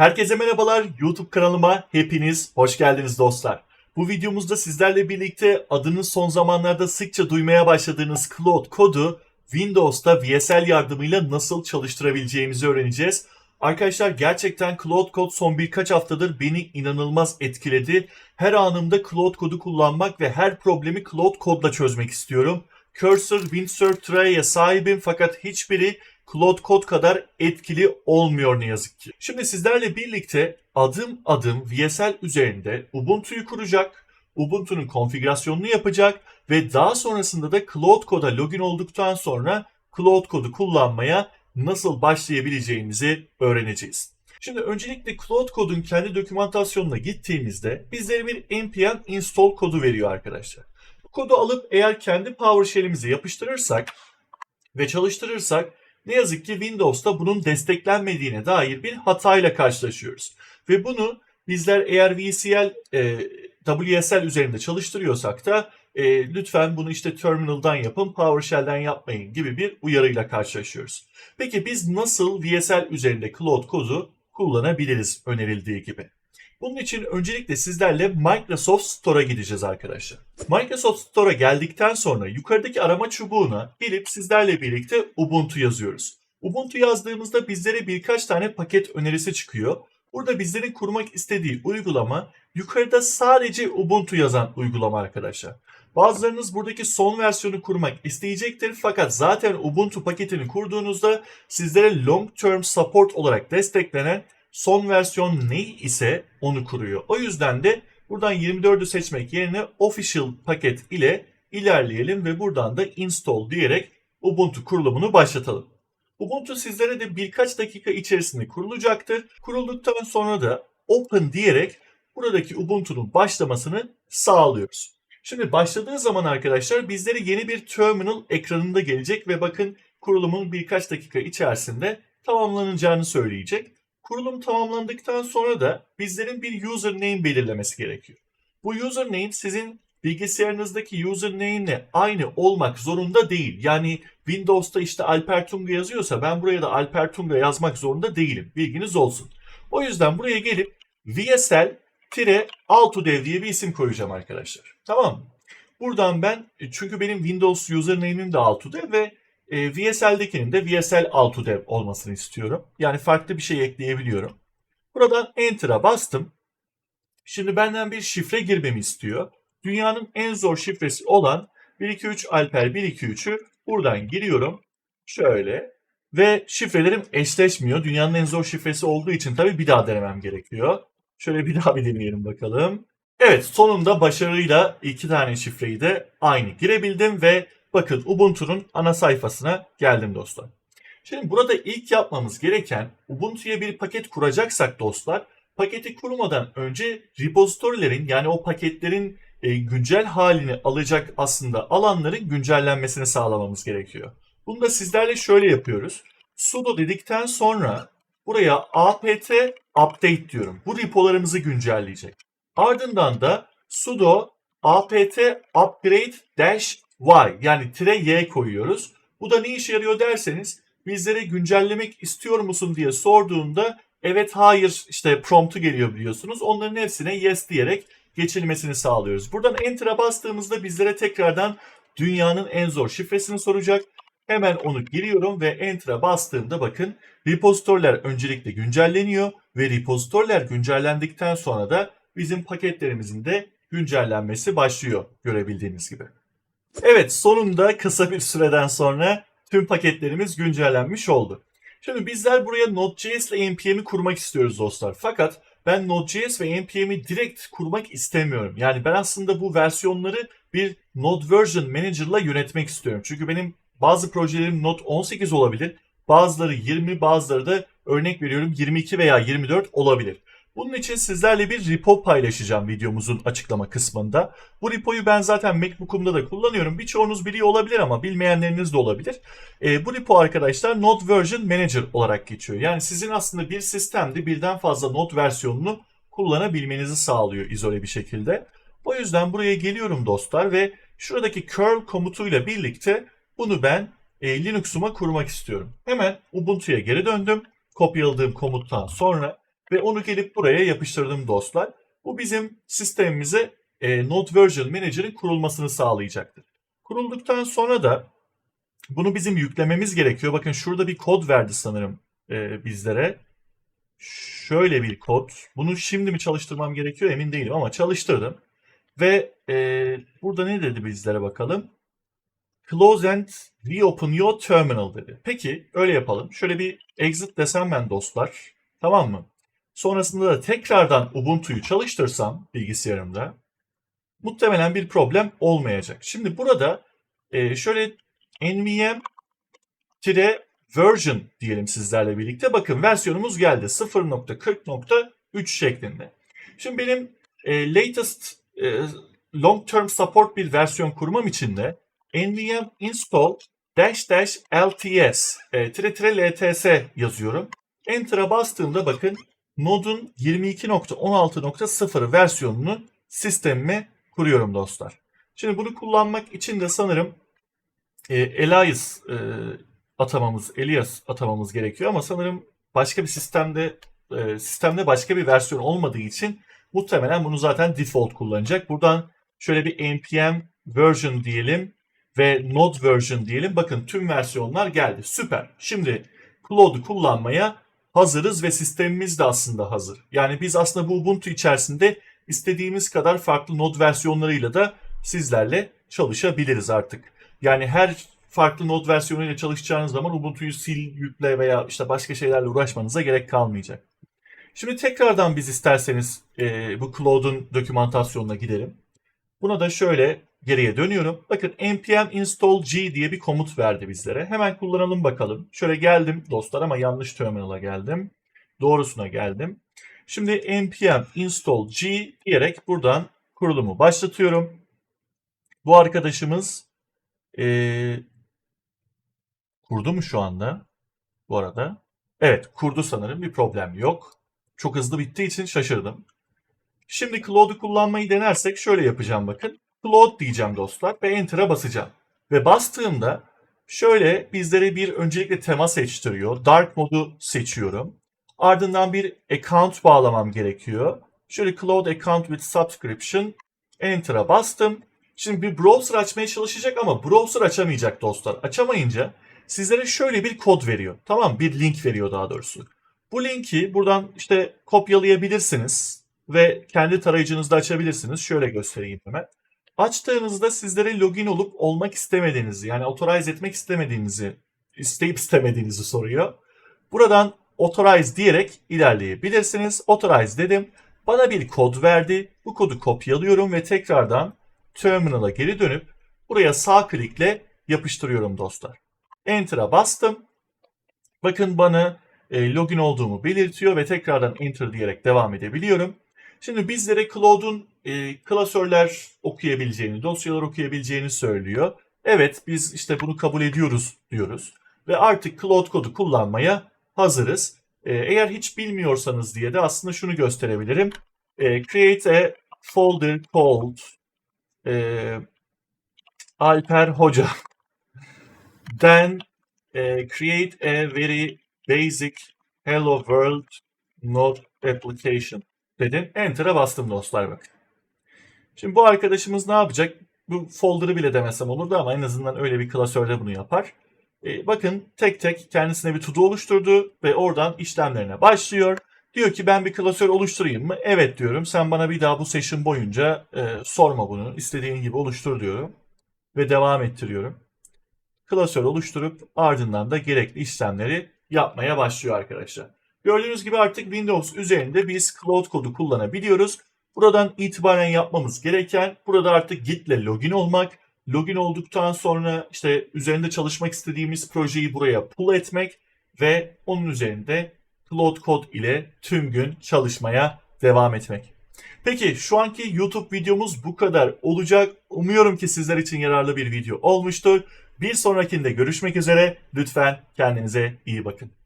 Herkese merhabalar. YouTube kanalıma hepiniz hoş geldiniz dostlar. Bu videomuzda sizlerle birlikte adını son zamanlarda sıkça duymaya başladığınız Cloud kodu Windows'ta VSL yardımıyla nasıl çalıştırabileceğimizi öğreneceğiz. Arkadaşlar gerçekten Cloud Code son birkaç haftadır beni inanılmaz etkiledi. Her anımda Cloud Code'u kullanmak ve her problemi Cloud Code'la çözmek istiyorum. Cursor, Windsurf, Tray'e sahibim fakat hiçbiri Cloud Code kadar etkili olmuyor ne yazık ki. Şimdi sizlerle birlikte adım adım VSL üzerinde Ubuntu'yu kuracak, Ubuntu'nun konfigürasyonunu yapacak ve daha sonrasında da Cloud Code'a login olduktan sonra Cloud Code'u kullanmaya nasıl başlayabileceğimizi öğreneceğiz. Şimdi öncelikle Cloud Code'un kendi dokümantasyonuna gittiğimizde bizlere bir npm install kodu veriyor arkadaşlar. Bu kodu alıp eğer kendi PowerShell'imize yapıştırırsak ve çalıştırırsak ne yazık ki Windows'ta bunun desteklenmediğine dair bir hatayla karşılaşıyoruz. Ve bunu bizler eğer VCL, e, WSL üzerinde çalıştırıyorsak da e, lütfen bunu işte terminal'dan yapın, PowerShell'den yapmayın gibi bir uyarıyla karşılaşıyoruz. Peki biz nasıl VSL üzerinde Cloud kodu kullanabiliriz önerildiği gibi? Bunun için öncelikle sizlerle Microsoft Store'a gideceğiz arkadaşlar. Microsoft Store'a geldikten sonra yukarıdaki arama çubuğuna gelip sizlerle birlikte Ubuntu yazıyoruz. Ubuntu yazdığımızda bizlere birkaç tane paket önerisi çıkıyor. Burada bizlerin kurmak istediği uygulama yukarıda sadece Ubuntu yazan uygulama arkadaşlar. Bazılarınız buradaki son versiyonu kurmak isteyecektir fakat zaten Ubuntu paketini kurduğunuzda sizlere long term support olarak desteklenen son versiyon ne ise onu kuruyor. O yüzden de buradan 24'ü seçmek yerine official paket ile ilerleyelim ve buradan da install diyerek Ubuntu kurulumunu başlatalım. Ubuntu sizlere de birkaç dakika içerisinde kurulacaktır. Kurulduktan sonra da open diyerek buradaki Ubuntu'nun başlamasını sağlıyoruz. Şimdi başladığı zaman arkadaşlar bizlere yeni bir terminal ekranında gelecek ve bakın kurulumun birkaç dakika içerisinde tamamlanacağını söyleyecek. Kurulum tamamlandıktan sonra da bizlerin bir username belirlemesi gerekiyor. Bu username sizin bilgisayarınızdaki username ile aynı olmak zorunda değil. Yani Windows'ta işte Alper Tunga yazıyorsa ben buraya da Alper Tunga yazmak zorunda değilim. Bilginiz olsun. O yüzden buraya gelip VSL Altudev diye bir isim koyacağım arkadaşlar. Tamam mı? Buradan ben çünkü benim Windows username'im de Altudev ve e, VSL'dekinin de VSL Altudev olmasını istiyorum. Yani farklı bir şey ekleyebiliyorum. Buradan Enter'a bastım. Şimdi benden bir şifre girmemi istiyor. Dünyanın en zor şifresi olan 123 Alper 123'ü buradan giriyorum. Şöyle ve şifrelerim eşleşmiyor. Dünyanın en zor şifresi olduğu için tabii bir daha denemem gerekiyor. Şöyle bir daha bir deneyelim bakalım. Evet sonunda başarıyla iki tane şifreyi de aynı girebildim ve bakın Ubuntu'nun ana sayfasına geldim dostlar. Şimdi burada ilk yapmamız gereken Ubuntu'ya bir paket kuracaksak dostlar paketi kurmadan önce repozitorilerin yani o paketlerin e, güncel halini alacak aslında alanların güncellenmesini sağlamamız gerekiyor. Bunu da sizlerle şöyle yapıyoruz. sudo dedikten sonra buraya apt update diyorum. Bu repolarımızı güncelleyecek. Ardından da sudo apt upgrade y yani tire y koyuyoruz. Bu da ne işe yarıyor derseniz bizlere güncellemek istiyor musun diye sorduğunda evet hayır işte promptu geliyor biliyorsunuz. Onların hepsine yes diyerek geçilmesini sağlıyoruz. Buradan enter'a bastığımızda bizlere tekrardan dünyanın en zor şifresini soracak. Hemen onu giriyorum ve enter'a bastığımda bakın repozitorlar öncelikle güncelleniyor ve repozitorlar güncellendikten sonra da bizim paketlerimizin de güncellenmesi başlıyor görebildiğiniz gibi. Evet sonunda kısa bir süreden sonra tüm paketlerimiz güncellenmiş oldu. Şimdi bizler buraya Node.js ile npm'i kurmak istiyoruz dostlar. Fakat ben Node.js ve npm'i direkt kurmak istemiyorum. Yani ben aslında bu versiyonları bir Node Version Manager'la yönetmek istiyorum. Çünkü benim bazı projelerim Node 18 olabilir. Bazıları 20, bazıları da örnek veriyorum 22 veya 24 olabilir. Bunun için sizlerle bir repo paylaşacağım videomuzun açıklama kısmında. Bu repoyu ben zaten MacBook'umda da kullanıyorum. Birçoğunuz biliyor olabilir ama bilmeyenleriniz de olabilir. E, bu repo arkadaşlar Node Version Manager olarak geçiyor. Yani sizin aslında bir sistemde birden fazla Node versiyonunu kullanabilmenizi sağlıyor izole bir şekilde. O yüzden buraya geliyorum dostlar ve şuradaki curl komutuyla birlikte bunu ben e, Linux'uma kurmak istiyorum. Hemen Ubuntu'ya geri döndüm. Kopyaladığım komuttan sonra ve onu gelip buraya yapıştırdım dostlar. Bu bizim sistemimize e, Node Version Manager'ın kurulmasını sağlayacaktır. Kurulduktan sonra da bunu bizim yüklememiz gerekiyor. Bakın şurada bir kod verdi sanırım e, bizlere. Şöyle bir kod. Bunu şimdi mi çalıştırmam gerekiyor emin değilim ama çalıştırdım. Ve e, burada ne dedi bizlere bakalım. Close and reopen your terminal dedi. Peki öyle yapalım. Şöyle bir exit desem ben dostlar. Tamam mı? Sonrasında da tekrardan Ubuntu'yu çalıştırsam bilgisayarımda muhtemelen bir problem olmayacak. Şimdi burada e, şöyle nvm version diyelim sizlerle birlikte. Bakın versiyonumuz geldi 0.40.3 şeklinde. Şimdi benim e, latest e, long term support bir versiyon kurmam için de nvm install dash dash lts e, tire tire lts yazıyorum. Enter'a bastığımda bakın Node'un 22.16.0 versiyonunu sistemime kuruyorum dostlar. Şimdi bunu kullanmak için de sanırım e, Elias e, atamamız, Elias atamamız gerekiyor ama sanırım başka bir sistemde e, sistemde başka bir versiyon olmadığı için muhtemelen bunu zaten default kullanacak. Buradan şöyle bir npm version diyelim ve node version diyelim. Bakın tüm versiyonlar geldi. Süper. Şimdi Cloud'u kullanmaya hazırız ve sistemimiz de aslında hazır. Yani biz aslında bu Ubuntu içerisinde istediğimiz kadar farklı node versiyonlarıyla da sizlerle çalışabiliriz artık. Yani her farklı node versiyonuyla çalışacağınız zaman Ubuntu'yu sil, yükle veya işte başka şeylerle uğraşmanıza gerek kalmayacak. Şimdi tekrardan biz isterseniz e, bu Cloud'un dokümantasyonuna gidelim. Buna da şöyle geriye dönüyorum. Bakın npm install g diye bir komut verdi bizlere. Hemen kullanalım bakalım. Şöyle geldim dostlar ama yanlış terminal'a geldim. Doğrusuna geldim. Şimdi npm install g diyerek buradan kurulumu başlatıyorum. Bu arkadaşımız ee, kurdu mu şu anda? Bu arada. Evet kurdu sanırım bir problem yok. Çok hızlı bittiği için şaşırdım. Şimdi Cloud'u kullanmayı denersek şöyle yapacağım bakın. Cloud diyeceğim dostlar ve Enter'a basacağım. Ve bastığımda şöyle bizlere bir öncelikle tema seçtiriyor. Dark modu seçiyorum. Ardından bir account bağlamam gerekiyor. Şöyle Cloud Account with Subscription. Enter'a bastım. Şimdi bir browser açmaya çalışacak ama browser açamayacak dostlar. Açamayınca sizlere şöyle bir kod veriyor. Tamam bir link veriyor daha doğrusu. Bu linki buradan işte kopyalayabilirsiniz ve kendi tarayıcınızda açabilirsiniz. Şöyle göstereyim hemen. Açtığınızda sizlere login olup olmak istemediğinizi yani authorize etmek istemediğinizi isteyip istemediğinizi soruyor. Buradan authorize diyerek ilerleyebilirsiniz. Authorize dedim. Bana bir kod verdi. Bu kodu kopyalıyorum ve tekrardan terminal'a geri dönüp buraya sağ klikle yapıştırıyorum dostlar. Enter'a bastım. Bakın bana e, login olduğumu belirtiyor ve tekrardan enter diyerek devam edebiliyorum. Şimdi bizlere Cloud'un e, klasörler okuyabileceğini, dosyalar okuyabileceğini söylüyor. Evet biz işte bunu kabul ediyoruz diyoruz. Ve artık Cloud kodu kullanmaya hazırız. E, eğer hiç bilmiyorsanız diye de aslında şunu gösterebilirim. E, create a folder called e, Alper Hoca. Then e, create a very basic hello world node application dedim. Enter'a bastım dostlar bak. Şimdi bu arkadaşımız ne yapacak? Bu folder'ı bile demesem olurdu ama en azından öyle bir klasörde bunu yapar. E, bakın tek tek kendisine bir to oluşturdu ve oradan işlemlerine başlıyor. Diyor ki ben bir klasör oluşturayım mı? Evet diyorum. Sen bana bir daha bu session boyunca e, sorma bunu. İstediğin gibi oluştur diyorum. Ve devam ettiriyorum. Klasör oluşturup ardından da gerekli işlemleri yapmaya başlıyor arkadaşlar. Gördüğünüz gibi artık Windows üzerinde biz Cloud kodu kullanabiliyoruz. Buradan itibaren yapmamız gereken burada artık Git ile login olmak. Login olduktan sonra işte üzerinde çalışmak istediğimiz projeyi buraya pull etmek ve onun üzerinde Cloud Code ile tüm gün çalışmaya devam etmek. Peki şu anki YouTube videomuz bu kadar olacak. Umuyorum ki sizler için yararlı bir video olmuştur. Bir sonrakinde görüşmek üzere. Lütfen kendinize iyi bakın.